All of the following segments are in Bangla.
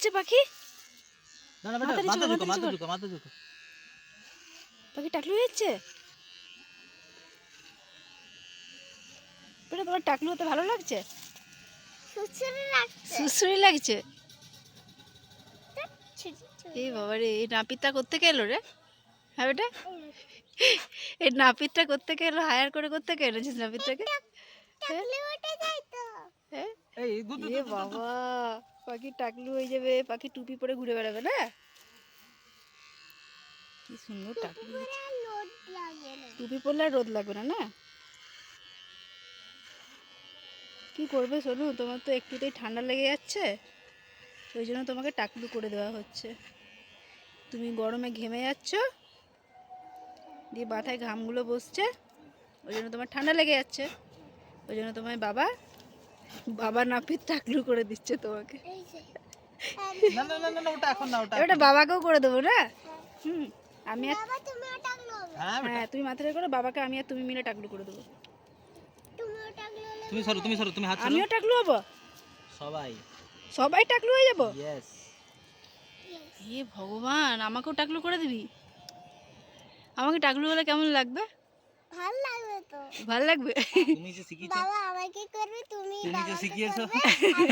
হচ্ছে পাখি? পাখি টাকলু বেটা তোমার টাকলু হতে ভালো লাগছে? সুসুরি লাগছে। এই বাবা রে এই নাপিতটা করতে গেলো রে? হ্যাঁ বেটা? এই নাপিতটা করতে গেলো হায়ার করে করতে কে এনেছিস নাপিতটাকে? হ্যাঁ? এই বাবা। পাখি টাকলু হয়ে যাবে, পাখি টুপি পরে ঘুরে বেড়াবে, না? কি সুন্দর টাকলু। টুপি পরলে আর রোদ লাগবে না না? কি করবে শোনো তোমার তো একটুতেই ঠান্ডা লেগে যাচ্ছে, ওই জন্য তোমাকে টাকলু করে দেওয়া হচ্ছে। তুমি গরমে ঘেমে যাচ্ছ, দিয়ে মাথায় ঘামগুলো বসছে, ওই জন্য তোমার ঠান্ডা লেগে যাচ্ছে। ওই জন্য তোমার বাবা বাবা নাপিত টাকলু করে দিচ্ছে তোমাকে। না না না না, না ওটা এখন না ওটা এবারটা বাবাকেও করে দেবো না? হুম আমি আর বাবা তুমিও টাকলো হবে হ্যাঁ হ্যাঁ তুমি মাথায় করে বাবাকে আমি আর তুমি মিলে টাকলু করে দেবো। তুমি সরো তুমি সরো তুমি হাত সরো। আমিও টাকলু হব? সবাই। সবাই টাকলু হয়ে যাব? ইয়েস এ ভগবান আমাকেও টাকলু করে দিবি? আমাকে টাকলু হলে কেমন লাগবে? ভালো লাগবে তো। ভালো লাগবে? তুমি যে শিখিয়েছো বাবা আমাকে করবে তুমি তুমি যে শিখিয়েছো।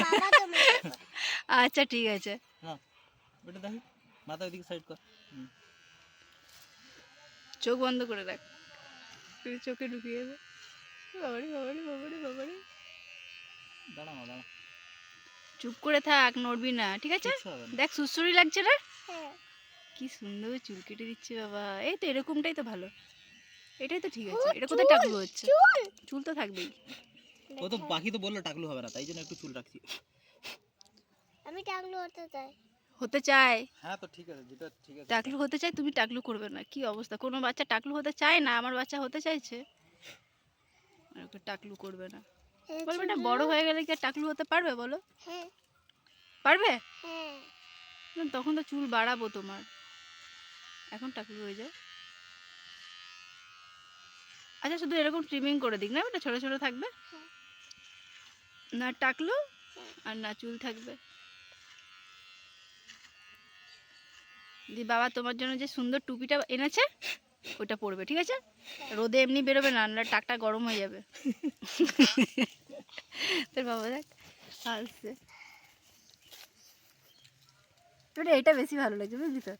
বাবা তোমাকে আচ্ছা ঠিক আছে। না বেটা দেখি মাথা ওইদিকে সাইড কর। চোখ বন্ধ করে রাখ। তুই চোখে ঢুকিয়ে যাবে বাবারি বাবারি বাবারি বাবারি। দাঁড়া দাঁড়া। চুপ করে থাক নড়বি না ঠিক আছে। দেখ সুসুরি লাগছে না? হ্যাঁ। কি সুন্দর চুল কেটে দিচ্ছে বাবা। এই তো এরকমটাই তো ভালো। এটাই তো ঠিক আছে। এটা কোথায় টাকলু হচ্ছে? চুল। তো থাকবেই। ও তো পাখি তো বলল টাকলু হবে না তাই জন্য একটু চুল রাখছি। আমি টাকলো হতে চাই। হতে চায়? হ্যাঁ তো ঠিক আছে যেটা ঠিক আছে। টাকলু হতে চাই তুমি টাকলু করবে না কি অবস্থা? কোনো বাচ্চা টাকলু হতে চায় না আমার বাচ্চা হতে চাইছে? আর ওকে টাকলু করবে না। বলবে না বড় হয়ে গেলে কি আর টাকলু হতে পারবে বলো? হ্যাঁ। পারবে? হ্যাঁ। তখন তো চুল বাড়াবো তোমার। এখন টাকলু হয়ে যায়। আচ্ছা শুধু এরকম ট্রিমিং করে দিক না ওটা ছোট ছোট থাকবে। না টাকলু আর না চুল থাকবে। দি বাবা তোমার জন্য যে সুন্দর টুপিটা এনেছে ওটা পরবে ঠিক আছে? রোদে এমনি বেরোবে না নাহলে টাকটা গরম হয়ে যাবে। তোর বাবা দেখ হাসছে। তোর এটা বেশি ভালো লাগছে বুঝলি তো?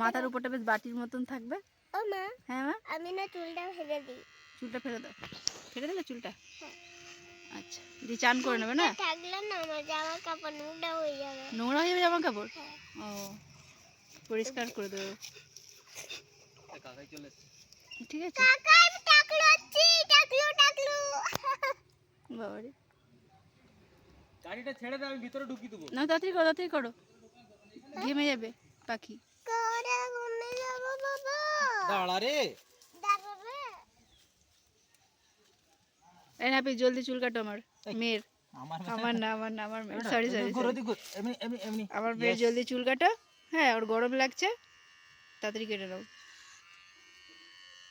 মাথার উপরটা বেশ বাটির মতন থাকবে। ও মা হ্যাঁ মা? আমি না চুলটা ফেলে দিই। চুলটা ফেলে দাও। ফেলে দেবে চুলটা? হ্যাঁ। আচ্ছা দিয়ে চান করে নেবে না? থাকলে না আমার জামা কাপড় নোংরা হয়ে যাবে। নোংরা হয়ে যাবে জামা কাপড়? হ্যাঁ। ও পরিষ্কার করে দেবো। ঠিক আছে। কাকা আমি টাকলো হচ্ছি টাকলো টাকলো। বাবারে গাড়িটা ছেড়ে দে আমি ভিতরে ঢুকি দেবো। না তাড়াতাড়ি করো তাড়াতাড়ি করো। ঘেমে যাবে পাখি। দাঁড়া রে এই হ্যাপি জলদি চুল কাটো আমার মেয়ের। আমার আমার না আমার না আমার মেয়ের। সরি সরি আমার মেয়ের জলদি চুল কাটো। হ্যাঁ ওর গরম লাগছে। তাড়াতাড়ি কেটে নাও।